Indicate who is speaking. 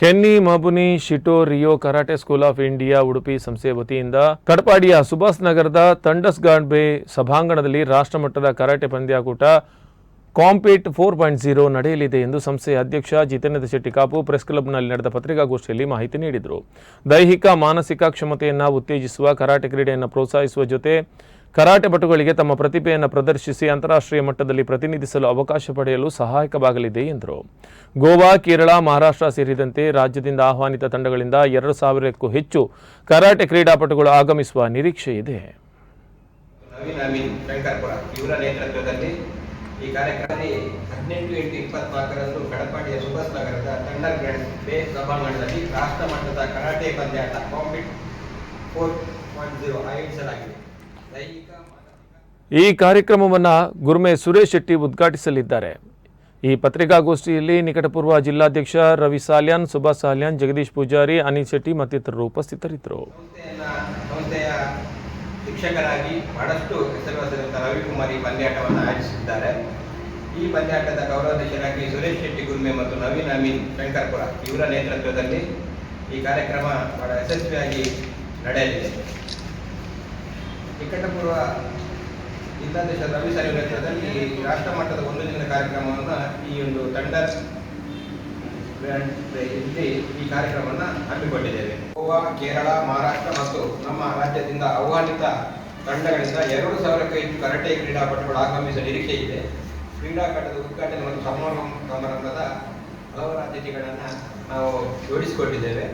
Speaker 1: Kenny, Mabuni, Shito, Ryu karate school of India Udupi ಸಂಸ್ಥೆ ವತಿಯಿಂದ ಕಡಪಾಡಿಯ ಸುಭಾಸ್ ನಗರದ ತಂಡಸ್ ಗಾಂಡ್ಬೆ ಸಭಾಂಗಣದಲ್ಲಿ ರಾಷ್ಟ್ರಮಟ್ಟದ ಕರಾಟೆ ಪಂದ್ಯಾಕೂಟ ಕಾಂಪೀಟ್ ಫೋರ್ ಪಾಯಿಂಟ್ ಜೀರೋ ನಡೆಯಲಿದೆ ಎಂದು ಸಂಸ್ಥೆಯ ಅಧ್ಯಕ್ಷ ಜಿತೇಂದ್ರ ಶೆಟ್ಟಿ ಕಾಪು ಪ್ರೆಸ್ ಕ್ಲಬ್ನಲ್ಲಿ ನಡೆದ ಪತ್ರಿಕಾಗೋಷ್ಠಿಯಲ್ಲಿ ಮಾಹಿತಿ ನೀಡಿದರು. ದೈಹಿಕ, ಮಾನಸಿಕ ಕ್ಷಮತೆಯನ್ನು ಉತ್ತೇಜಿಸುವ ಕರಾಟೆ ಕ್ರೀಡೆಯನ್ನು ಪ್ರೋತ್ಸಾಹಿಸುವ ಜೊತೆ ಕರಾಟೆ ಪಟುಗಳಿಗೆ ತಮ್ಮ ಪ್ರತಿಭೆಯನ್ನು ಪ್ರದರ್ಶಿಸಿ ಅಂತಾರಾಷ್ಟ್ರೀಯ ಮಟ್ಟದಲ್ಲಿ ಪ್ರತಿನಿಧಿಸಲು ಅವಕಾಶ ಪಡೆಯಲು ಸಹಾಯಕವಾಗಲಿದೆ ಎಂದರು. ಗೋವಾ, ಕೇರಳ, ಮಹಾರಾಷ್ಟ್ರ ಸೇರಿದಂತೆ ರಾಜ್ಯದಿಂದ ಆಹ್ವಾನಿತ ತಂಡಗಳಿಂದ ಎರಡು ಸಾವಿರಕ್ಕೂ ಹೆಚ್ಚು ಕರಾಟೆ ಕ್ರೀಡಾಪಟುಗಳು ಆಗಮಿಸುವ ನಿರೀಕ್ಷೆ ಇದೆ.
Speaker 2: ಈ ಕಾರ್ಯಕ್ರಮದಲ್ಲಿ ಹದಿನೆಂಟು ಎಂಟು ಇಪ್ಪತ್ನಾಲ್ಕರಂದು ಕಡಪಾಡಿಯ ಸುಭಾಸ್ ನಗರದ ಥಂಡರ್ ಗ್ರ್ಯಾಂಡ್ ಬೇ ಸಭಾಂಗಣದಲ್ಲಿ ರಾಷ್ಟ್ರ ಮಟ್ಟದ ಕರಾಟೆ ಪಂದ್ಯಾಟ, ಕಾಂಬಿಟ್ ಫೋರ್ ಪಾಯಿಂಟ್ ಜೀರೋ ಆಯೋಜಿಸಲಾಗಿದೆ.
Speaker 1: ಈ ಕಾರ್ಯಕ್ರಮವನ್ನು ಗುರುಮೆ ಸುರೇಶ್ ಶೆಟ್ಟಿ ಉದ್ಘಾಟಿಸಲಿದ್ದಾರೆ. ಈ ಪತ್ರಿಕಾಗೋಷ್ಠಿಯಲ್ಲಿ ನಿಕಟಪೂರ್ವ ಜಿಲ್ಲಾಧ್ಯಕ್ಷ ರವಿ ಸಾಲ್ಯಾನ್, ಸುಭಾಷ್ ಸಾಲ್ಯಾನ್, ಜಗದೀಶ್ ಪೂಜಾರಿ, ಅನಿಲ್ ಶೆಟ್ಟಿ ಮತ್ತಿತರರು ಉಪಸ್ಥಿತರಿದ್ದರು.
Speaker 2: ಶಿಕ್ಷಕರಾಗಿ ಬಹಳಷ್ಟು ಹೆಸರುವಾಸಿದಂಥ ರವಿಕುಮಾರ್ ಪಂದ್ಯಾಟವನ್ನು ಆಯೋಜಿಸಿದ್ದಾರೆ. ಈ ಪಂದ್ಯಾಟದ ಗೌರವಾಧ್ಯಕ್ಷರಾಗಿ ಸುರೇಶ್ ಶೆಟ್ಟಿ ಗುರ್ಮೆ ಮತ್ತು ನವೀನ್ ಅಮೀನ್ ಶಂಕರ್ಪುರ ಇವರ ನೇತೃತ್ವದಲ್ಲಿ ಈ ಕಾರ್ಯಕ್ರಮ ಬಹಳ ಯಶಸ್ವಿಯಾಗಿ ನಡೆಯಲಿದೆ. ನಿಕಟಪೂರ್ವ ಜಿಲ್ಲಾಧ್ಯಕ್ಷ ರವಿ ಸಾರಿ ನೇತೃತ್ವದಲ್ಲಿ ರಾಷ್ಟ್ರ ಮಟ್ಟದ ಒಂದು ದಿನದ ಕಾರ್ಯಕ್ರಮವನ್ನು ಈ ಒಂದು ತಂಡ ಇಲ್ಲಿ ಈ ಕಾರ್ಯಕ್ರಮವನ್ನು ಹಮ್ಮಿಕೊಂಡಿದ್ದೇವೆ. ಗೋವಾ, ಕೇರಳ, ಮಹಾರಾಷ್ಟ್ರ ಮತ್ತು ನಮ್ಮ ರಾಜ್ಯದಿಂದ ಆಹ್ವಾನಿತ ತಂಡಗಳಿಂದ ಎರಡು ಸಾವಿರಕ್ಕೂ ಹೆಚ್ಚು ಕರಾಟೆ ಕ್ರೀಡಾಪಟುಗಳು ಆಗಮಿಸುವ ನಿರೀಕ್ಷೆ ಇದೆ. ಕ್ರೀಡಾಕಟದ ಉದ್ಘಾಟನೆ ಮತ್ತು ಸಮಾರಂಭ ಸಮಾರಂಭದ ಹಲವಾರು ಅತಿಥಿಗಳನ್ನು ನಾವು ಜೋಡಿಸಿಕೊಂಡಿದ್ದೇವೆ.